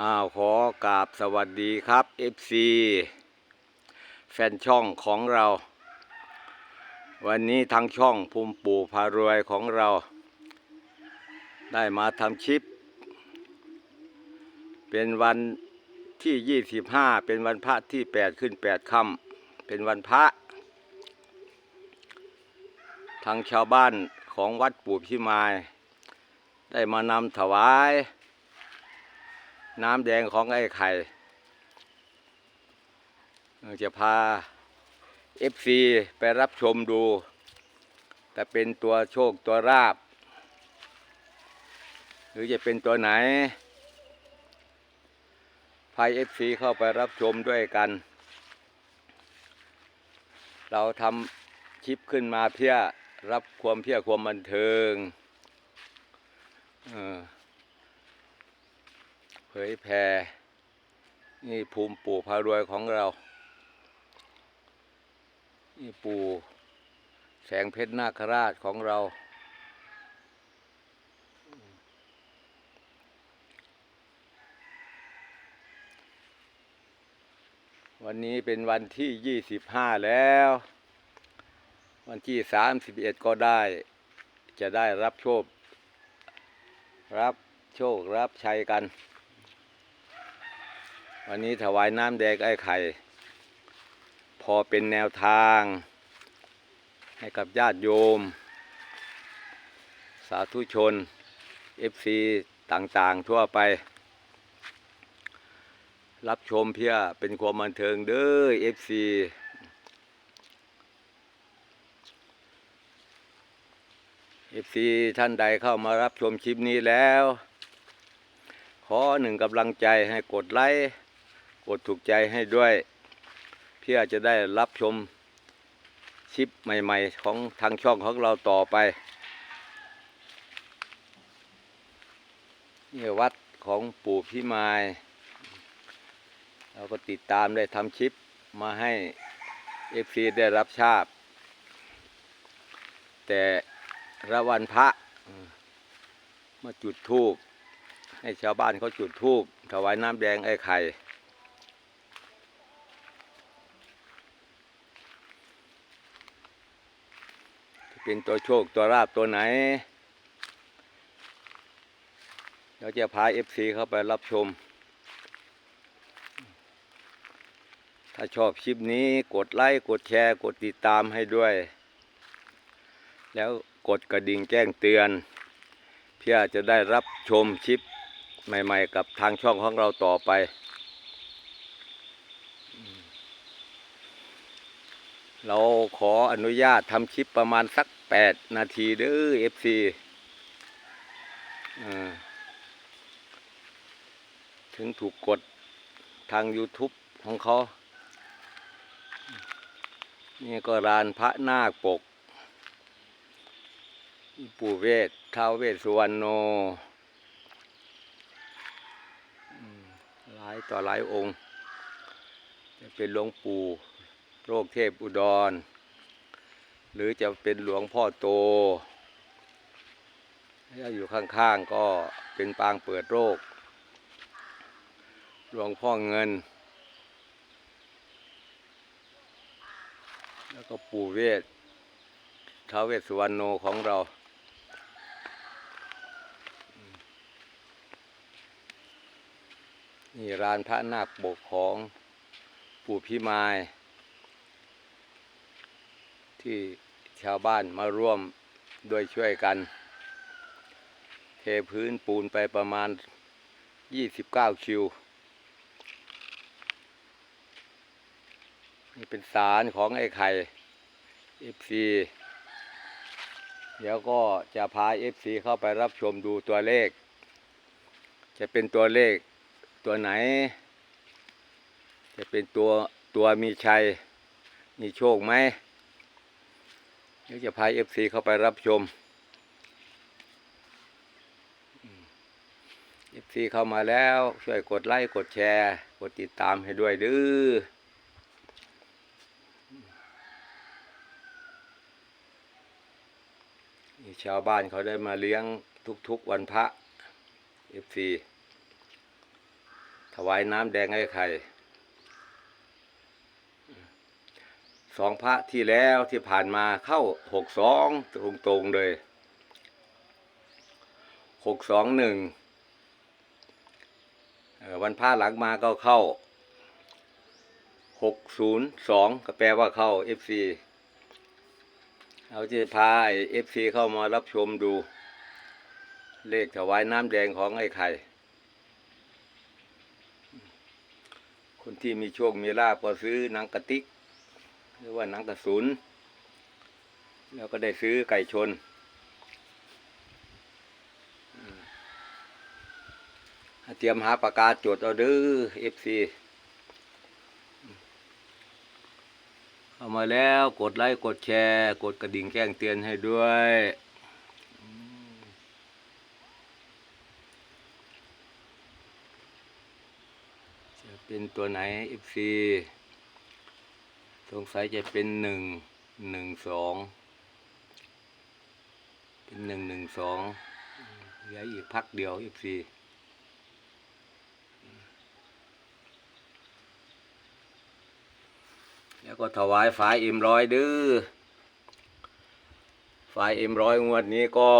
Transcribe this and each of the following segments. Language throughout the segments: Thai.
อ้าวขอกราบสวัสดีครับ FC แฟนช่องของเรา วันนี้ทางช่องภูมิปู่พารวยของเรา ได้มาทำคลิป เป็นวันที่ 25 เป็นวันพระที่ 8 ขึ้น 8ค่ำเป็นวันพระ ทางชาวบ้านของวัดปู่พิมาย ได้มานำถวาย น้ำแดงของไอ้ไข่จะพา FC ไปรับชมดู แต่เป็นตัวโชคตัวราบ หรือจะเป็นตัวไหนพา FC เข้าไปรับชมด้วยกัน เราทำคลิปขึ้นมาเพื่อรับความเพื่อความบันเทิง เออ ผยแผ่ นี่ภูมิปู่พารวยของเรา นี่ปู่แสงเพชรนาคราชของเรา วันนี้เป็นวันที่ยี่สิบห้าแล้ว วันที่สามสิบเอ็ดก็ได้ จะได้รับโชครับโชครับชัยกัน วันนี้ถวายน้ำแดงไอ้ไข่ พอเป็นแนวทาง ให้กับญาติโยม สาธุชน FC ต่างๆ ทั่วไป รับชมเพื่อเป็นความบันเทิงเด้อ FC FC ท่านใดเข้ามารับชมคลิปนี้แล้ว ขอหนึ่งกำลังใจให้กดไลค์ กดถูกใจให้ด้วย เพื่อจะได้รับชมคลิปใหม่ๆ ของทางช่องของเราต่อไปนี่วัดของปู่พิมาย เราก็ติดตามได้ทำคลิปมาให้เอฟซีได้รับทราบ แต่ละวันพระมาจุดธูปให้ชาวบ้านเขาจุดธูปถวายน้ำแดงไอ้ไข่ เป็นตัวโชคตัวราบตัวไหนเดี๋ยวจะพาเอฟซีเข้าไปรับชม ถ้าชอบคลิปนี้กดไลค์กดแชร์กดติดตามให้ด้วย แล้วกดกระดิ่งแจ้งเตือน เพื่อจะได้รับชมคลิปใหม่ๆ กับทางช่องของเราต่อไปเราขออนุญาตทำคลิปประมาณสัก 8นาทีเด้อ FC เออถึงถูกกดทาง YouTube ของเขา นี่ก็รานพระนาคปก ปู่เวทท้าวเวสสุวรรณโน หลายต่อหลายองค์ จะเป็นหลวงปู่โรคเทพอุดร หรือจะเป็นหลวงพ่อโตถ้าอยู่ข้างๆก็เป็นปางเปิดโรค หลวงพ่อเงิน แล้วก็ปู่เวทท้าเวสสุวรรณโนของเรานี่รานพระนาคปกของปู่พิมาย ที่ ชาวบ้านมาร่วมด้วยช่วยกัน เทพื้นปูนไปประมาณ 29 คิว นี่เป็นสารของไอ้ไข่ FC เดี๋ยวก็จะพา FC เข้าไปรับชมดูตัวเลข จะเป็นตัวเลขตัวไหน จะเป็นตัวตัวมีชัย มีโชคไหม เดี๋ยวจะพา FC เข้าไปรับชม FC เข้ามาแล้ว ช่วยกดไลค์กดแชร์ กดติดตามให้ด้วยดื้อชาวบ้านเขาได้มาเลี้ยงทุกๆวันพระ FC ถวายน้ำแดงให้ไข่ สองพระที่แล้วที่ผ่านมาเข้าหกสองตรงตรงๆเลยหกสองหนึ่งวันพระหลังมาก็เข้าหกศูนย์สองก็แปลว่าเข้าเอฟซีเอาจะพาเอฟซีเข้ามารับชมดู เลขถวายน้ำแดงของไอ้ไข่คนที่มีโชคมีลาภก็ซื้อหนังกระติก หรือว่าหนังกระสุน แล้วก็ได้ซื้อไก่ชน เตรียมหาปากกาจดเอาเด้อเอฟซีเข้ามาแล้วกดไลค์กดแชร์ กดกระดิ่งแจ้งเตือนให้ด้วยจะเป็นตัวไหนเอฟซีส งสัยจะเป็นหนึ่งหนึ่งสองเป็นหนึ่งหนึ่งสองเหลืออีกพักเดียวเอฟซีแล้วก็ถวายฝายเอ็มร้อยด้อฝายเอ็มร้อยงวดนี้ก็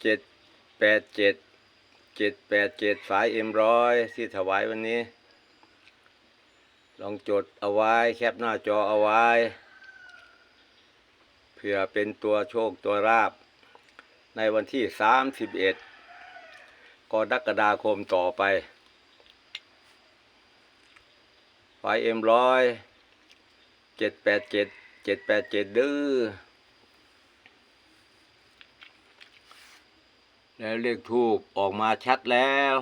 เจ็ดแปดเจ็ด เจ็ดแปดเจ็ดฝายเอ็มร้อยที่ถวายวันนี้ ลองจดเอาไว้ แคปหน้าจอเอาไว้ เพื่อเป็นตัวโชคตัวราบ ในวันที่สามสิบเอ็ดกรกฎาคมต่อไปไฟเอ็มร้อยเจ็ดแปดเจ็ดเจ็ดแปดเจ็ดดื้อ แล้วเลขทูบออกมาชัดแล้ว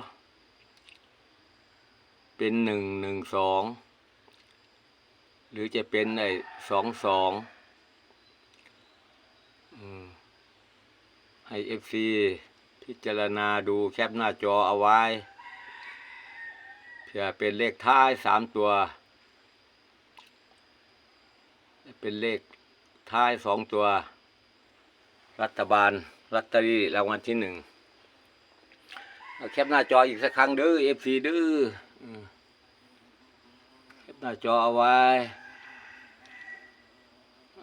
เป็นหนึ่งหนึ่งสองหรือจะเป็นไอ้สองสองให้เอฟซีพิจารณาดูแคปหน้าจอเอาไว้เพื่อเป็นเลขท้ายสามตัว เป็นเลขท้ายสองตัว รัฐบาล รัตเตอรี่รางวัลที่หนึ่งแคปหน้าจออีกสักครั้งเด้อเอฟซีเด้อแคปหน้าจอเอาไว้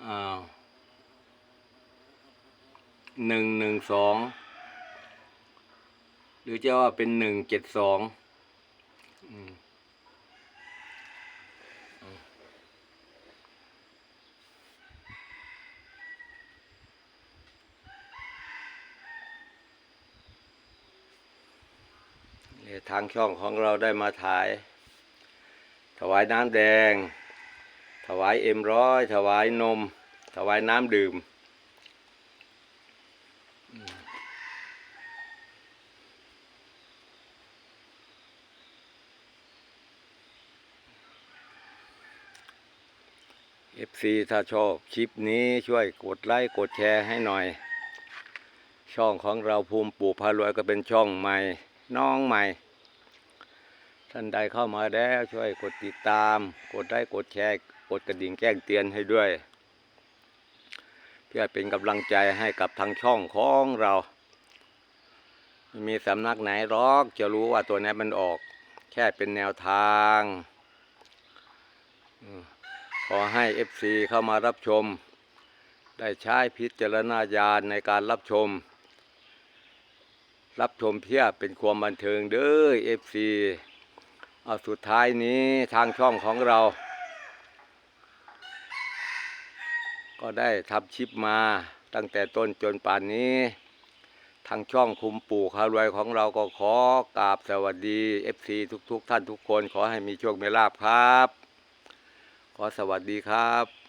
อ้าวหนึ่งหนึ่งสองหรือจะว่าเป็นหนึ่งเจ็ดสอง ทางช่องของเราได้มาถ่าย ถวายน้ำแดง ถวายเอ็มร้อยถวายนม ถวายน้ำดื่มเอฟซีถ้าชอบคลิปนี้ช่วยกดไลค์กดแชร์ให้หน่อย ช่องของเราภูมิปู่พารวยก็เป็นช่องใหม่ น้องใหม่ ท่านใดเข้ามาแล้วช่วยกดติดตาม กดไลค์กดแชร์ กดกระดิ่งแจ้งเตือนให้ด้วย เพื่อเป็นกำลังใจให้กับทางช่องของเรา มีสำนักไหนรอกจะรู้ว่าตัวนี้มันออก แค่เป็นแนวทางขอให้ FC เข้ามารับชม ได้ใช้พิจารณาญาณในการรับชม รับชมเพียบเป็นความบันเทิงเด้อ FC เอาสุดท้ายนี้ทางช่องของเรา ก็ได้ทำชิปมาตั้งแต่ต้นจนป่านนี้ ทางช่องคุมปู่คารวยของเราก็ขอกราบสวัสดี FC ทุกๆทท่านทุกคนขอให้มีโชคมีลาภครับ ขอสวัสดีครับ